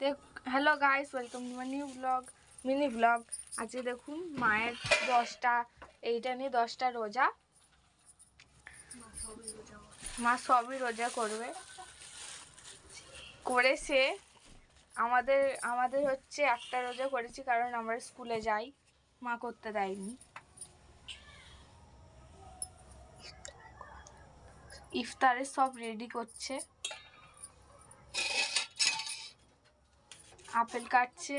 দেখ hello guys welcome to my new blog mini blog আজকে দেখুন, মায়ের দশটা, এইটা নিয়ে দশটা রোজা। মা সবই রোজা করবে। করেছে। আমাদের আমাদের হচ্ছে একটা রোজা করেছি কারণ আমরা স্কুলে যাই। মা করতে দেয়নি। ইফতারে সব রেডি করছে। আপেল কাটছে।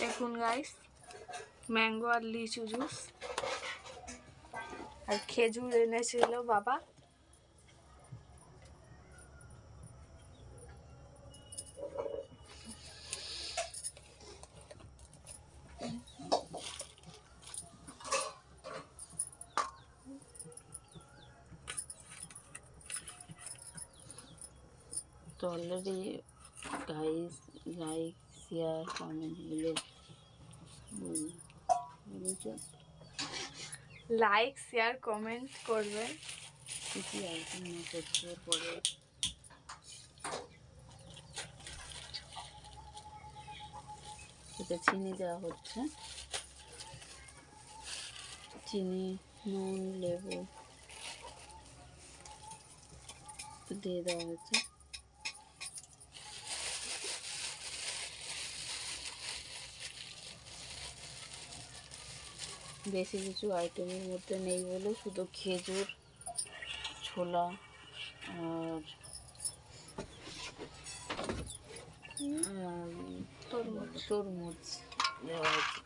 দেখুন গাইস ম্যাঙ্গো আর লিচু জুস আর খেজুর এনেছিল বাবা। তো অলরেডি গাইস লাইক শেয়ার কমেন্টগুলো বলেছে? লাইক শেয়ার কমেন্ট করবেন কিছু আইটেম করছে পরে। এটা চিনি দেওয়া হচ্ছে। চিনি নুন লেবু। দিয়ে দেওয়া হচ্ছে। বেশি কিছু আইটেমের মধ্যে নেই বলে শুধু খেজুর ছোলা আর তরমুজ তরমুজ দেওয়া হয়েছে?